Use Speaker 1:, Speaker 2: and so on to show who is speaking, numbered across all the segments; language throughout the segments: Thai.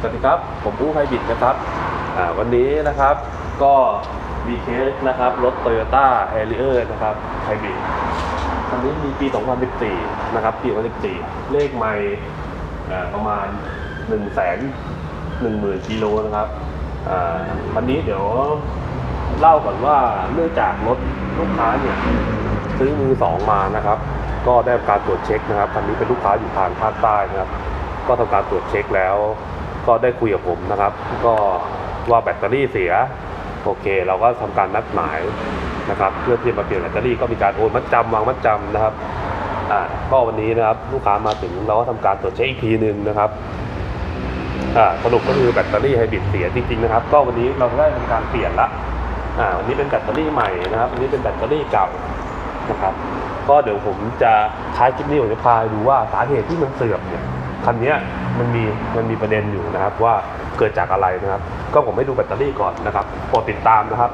Speaker 1: สวัสดีครับ ผมอู้ไฮบิดนะครับวันนี้นะครับก็มีเคสนะครับรถ Toyota a r r i e r นะครับไฮบิดคันนี้มีปี 2014 นะครับ ปี 2014 เลขไม่อ่าประมาณ 1 1 0 0 0 0กิโลนะครับคันนี้เดี๋ยวเล่าก่อนว่าเนื่องจากรถลูกค้าเนี่ยซื้อมือสองมานะครับ ก็ได้ทำการตรวจเช็คนะครับคันนี้เป็นลูกค้าอยู่ทางภาคใต้นะครับ ก็ทำการตรวจเช็คแล้ว ก็ได้คุยกับผมนะครับ ก็ว่าแบตเตอรี่เสียโอเค เราก็ทำการนัดหมายนะครับ เพื่อที่จะมาเปลี่ยนแบตเตอรี่ก็มีการโอนมัดจำวางมัดจำนะครับอ่าก็วันนี้นะครับลูกค้ามาถึงเราก็ทำการตรวจเช็คอีกทีหนึ่งนะครับอ่าสรุปก็คือแบตเตอรี่ไฮบริดเสียจริงๆนะครับ ก็วันนี้เราได้ทำการเปลี่ยนละอ่าวันนี้เป็นแบตเตอรี่ใหม่นะครับวันนี้เป็นแบตเตอรี่เก่านะครับ ก็เดี๋ยวผมจะท้ายคลิปนี้ผมจะพาดูว่าสาเหตุที่มันเสื่อมเนี่ย คันเนี้ยมันมีมันมีประเด็นอยู่นะครับว่าเกิดจากอะไรนะครับ ก็ผมให้ดูแบตเตอรี่ก่อนนะครับโปรดติดตามนะครับ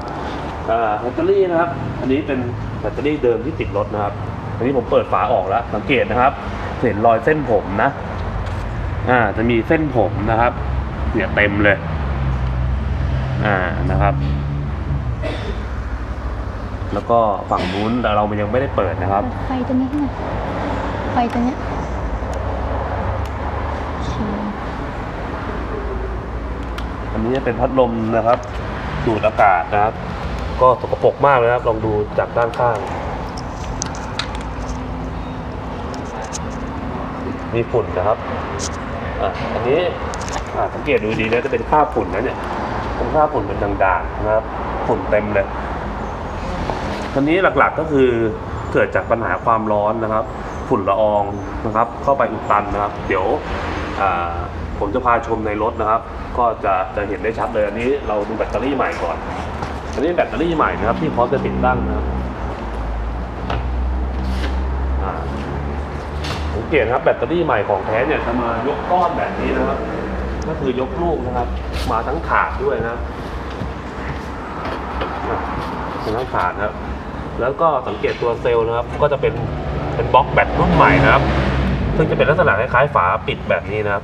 Speaker 1: อ่าแบตเตอรี่นะครับ อันนี้เป็นแบตเตอรี่เดิมที่ติดรถนะครับ อันนี้ผมเปิดฝาออกแล้ว สังเกตนะครับ เห็นรอยเส้นผมนะ อ่า จะมีเส้นผมนะครับ เนี่ยเต็มเลย อ่านะครับ แล้วก็ฝั่งนู้นแต่เรามันยังไม่ได้เปิดนะครับ
Speaker 2: ไฟตัวนี้ให้หน่อยไฟตัวเนี้ยโอเค
Speaker 1: อั นนี้จะเป็นพัดลมนะครับ ดูดอากาศนะครับ ก็สกปรกมากเลยครับ ลองดูจากด้านข้าง มีฝุ่นนะครับอะอันนี้อะสังเกตดูดีนะจะเป็นคราบฝุ่นนะเนี่ยเป็นคราบฝุ่นเป็นด่างๆนะครับ ฝุ่นเต็มเลยทีนี้หลักๆก็คือเกิดจากปัญหาความร้อนนะครับ ฝุ่นละอองนะครับ เข้าไปอุดตันนะครับ เดี๋ยวอ่า ผมจะพาชมในรถนะครับ ก็จะจะเห็นได้ชัดเลยอันนี้เราดูแบตเตอรี่ใหม่ก่อน อันนี้แบตเตอรี่ใหม่นะครับ ที่พร้อมจะติดตั้งนะครับสังเกตนครับแบตเตอรี่ใหม่ของแท้เนี่ยจะมายกก้อนแบบนี้นะครับ ก็คือยกลูกนะครับ มาทั้งถาดด้วยนะครับอะมาทั้งถาดครับ แล้วก็สังเกตตัวเซลล์นะครับ ก็จะเป็นเป็นบล็อกแบตรุ่นใหม่นะครับ ซึ่งจะเป็นลักษณะคล้ายๆฝาปิดแบบนี้นะครับ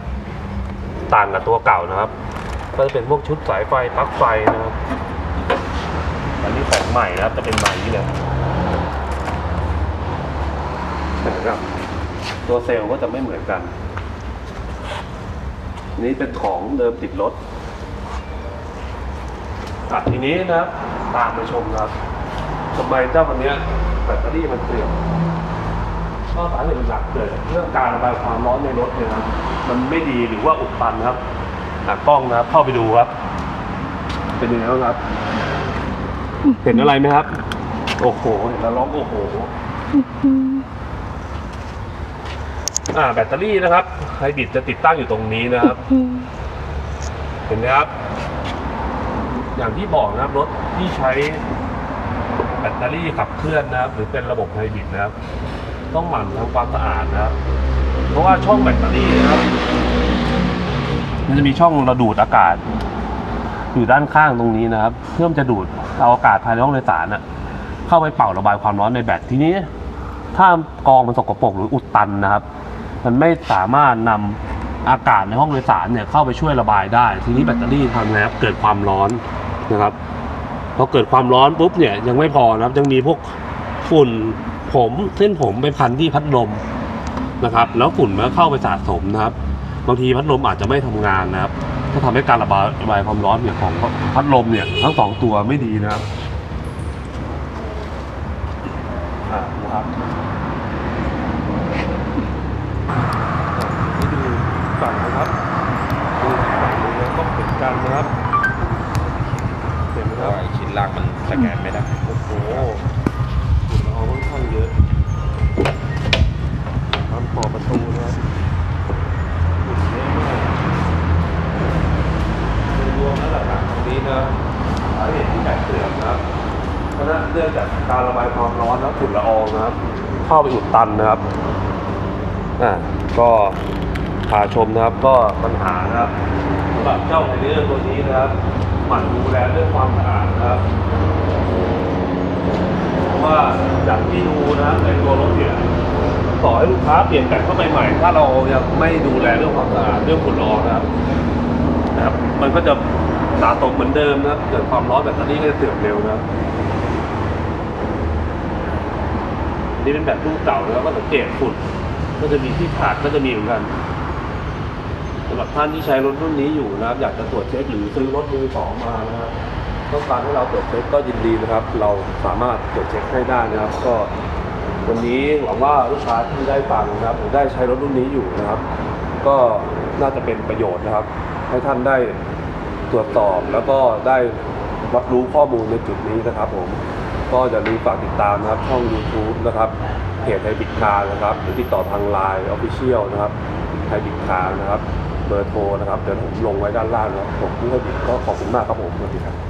Speaker 1: ต่างกับตัวเก่านะครับ ก็จะเป็นพวกชุดสายไฟปลั๊กไฟนะครับอันนี้ของใหม่นะครับจะเป็นใหม่นี่เลยนะครับตัวเซลล์ก็จะไม่เหมือนกันนี่เป็นของเดิมติดรถอะทีนี้นะครับตามมาชมครับทำไมเจ้าคันเนี้ยแบตเตอรี่มันเสื่อม ก็สาเหตุหลักเกิดเรื่องการระบายความร้อนในรถเนี่ยนะครับมันไม่ดีหรือว่าอุดตันครับอะกล้องนะครับเข้าไปดูครับ เป็นยังไงบ้างครับ เห็นอะไรไหมครับ โอ้โหเห็นแล้วร้องโอ้โห
Speaker 2: อ่า
Speaker 1: แบตเตอรี่นะครับไฮบริดจะติดตั้งอยู่ตรงนี้นะครับ เห็นไหมครับ อย่างที่บอกนะครับรถที่ใช้แบตเตอรี่ขับเคลื่อนนะครับ หรือเป็นระบบไฮบริดนะครับ ต้องหมั่นทำความสะอาดนะครับ เพราะว่าช่องแบตเตอรี่นะครับ มันจะมีช่องระดูดอากาศ อยู่ด้านข้างตรงนี้นะครับ เพื่อมจะดูดเอาอากาศภายในห้องโดยสารน่ะเข้าไปเป่าระบายความร้อนในแบตทีนี้ ถ้ากองมันสกปรกหรืออุดตันนะครับ มันไม่สามารถนำอากาศในห้องโดยสารเนี่ยเข้าไปช่วยระบายได้ ทีนี้แบตเตอรี่ทำไงครับเกิดความร้อนนะครับพอเกิดความร้อนปุ๊บเนี่ยยังไม่พอนะครับยังมีพวกฝุ่น ผมเส้นผมไปพันที่พัดลมนะครับ แล้วฝุ่นมันก็เข้าไปสะสมนะครับ บางทีพัดลมอาจจะไม่ทำงานนะครับก็ทำให้การระบายระบายความร้อนเนี่ยของพัดลมเนี่ยทั้งสองตัวไม่ดีนะครับอ่านะครับาเหตุที่แบตเสื่อมนะครับเพราะนั้นเนื่องจากการระบายความร้อนแล้วฝุ่นละอองนะครับ เข้าไปอุดตันนะครับอ่าก็พาชมนะครับก็ปัญหานะครับสำหรับเจ้าไฮเดอร์ตัวนี้นะครับหมั่นดูแลเรื่องความสะอาดนะครับเพราะว่าจากที่ดูนะครับในตัวรถเนี่ยต่อให้ลูกค้าเปลี่ยนแบตเข้าไปใหม่ ถ้าเรายังไม่ดูแลเรื่องความสะอาดเรื่องฝุ่นละอองนะครับมันก็จะ สะสมเหมือนเดิมนะครับเกิดความร้อนแบตเตอรี่ก็จะเสื่อมเร็วนะครับนนี่เป็นแบบรุ่นเก่าแล้วก็สังเกตฝุ่นก็จะมีที่ขาดก็จะมีเหมือนกันสำหรับท่านที่ใช้รถรุ่นนี้อยู่นะครับ อยากจะตรวจเช็คหรือซื้อรถมือสองมานะครับต้องการให้เราตรวจเช็คก็ยินดีนะครับ เราสามารถตรวจเช็คให้ได้นะครับ ก็วันนี้หวังว่าลูกค้าที่ได้ฟังนะครับหรือได้ใช้รถรุ่นนี้อยู่นะครับ ก็น่าจะเป็นประโยชน์นะครับ ให้ท่านได้ ตรวจสอบแล้วก็ได้รับรู้ข้อมูลในจุดนี้นะครับผมก็อย่าลืมฝากติดตามนะครับช่อง YouTube นะครับเพจไทยบิดคาร์นะครับหรือติดต่อทาง Line Official นะครับไทยบิดคาร์นะครับ เบอร์โทรนะครับ เดี๋ยวผมลงไว้ด้านล่างนะครับผมเพื่อบิดก็ขอบคุณมากครับผมสวัสดีครับ